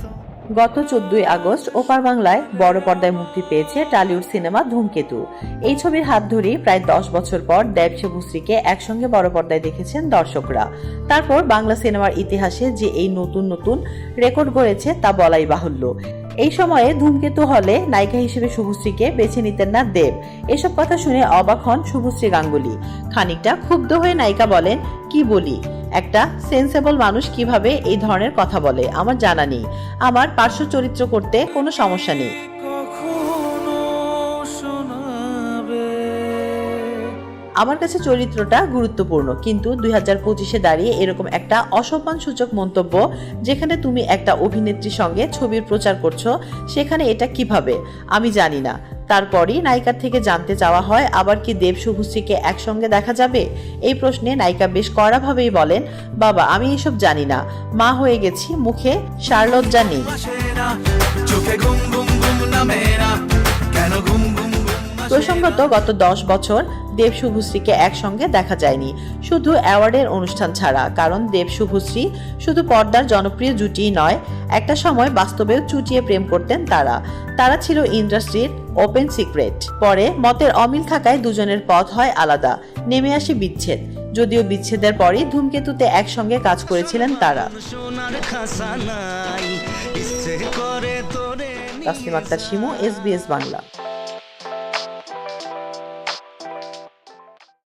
তো গত চোদ্দই আগস্ট ওপার বাংলায় বড় পর্দায় মুক্তি পেয়েছে টালিউড সিনেমা ধূমকেতু। এই ছবির হাত ধরেই প্রায় দশ বছর পর দেব শুভশ্রীকে একসঙ্গে বড় পর্দায় দেখেছেন দর্শকরা। তারপর বাংলা সিনেমার ইতিহাসে যে এই নতুন নতুন রেকর্ড গড়েছে তা বলাই বাহুল্য। এই সময়ে ধূমকেতু হলে নায়িকা হিসেবে শুভশ্রীকে বেছে নিতেন না দেব। এসব কথা শুনে অবাক হন শুভশ্রী গাঙ্গুলি। খানিকটা ক্ষুব্ধ হয়ে নায়িকা বলেন, কি বলি? একটা সেন্সেবল মানুষ কীভাবে এই ধরনের কথা বলে? আমার জানা নেই। আমার পার্শ্ব চরিত্র করতে কোনো সমস্যা নেই। আমার কাছে চরিত্রটা গুরুত্বপূর্ণ, কিন্তু দুই হাজার পঁচিশে দাঁড়িয়ে এরকম একটা অসম্মানসূচক মন্তব্য যেখানে তুমি একটা অভিনেত্রীর সঙ্গে ছবির প্রচার করছ, সেখানে এটা কীভাবে? আমি জানি না। তারপরই নায়িকার থেকে জানতে চাওয়া হয়, আবার কি দেব শুভশ্রীকে একসঙ্গে দেখা যাবে? এই প্রশ্নে নায়িকা বেশ কড়াভাবেই বলেন, বাবা, আমি এসব জানি না। মা হয়ে গেছি, মুখে সারলজ্জা নেই। প্রসঙ্গত গত দশ বছর দেব শুভশ্রীকে একসঙ্গে দেখা যায়নি। শুধু অ্যাওয়ার্ডের অনুষ্ঠান ছাড়া, কারণ দেব শুভশ্রী শুধু পর্দার জনপ্রিয় জুটিই নয়, একটা সময় বাস্তবেও চুটিয়ে প্রেম করতেন তারা। তারা ছিল ইন্ডাস্ট্রির ওপেন সিক্রেট। পরে মতের অমিল থাকায় দুজনের পথ হয় আলাদা, নেমে আসে বিচ্ছেদ। যদিও বিচ্ছেদের পরই ধূমকেতুতে একসঙ্গে কাজ করেছিলেন তোরে। তাসলিম আক্তার, শিমু এসবিএস বাংলা।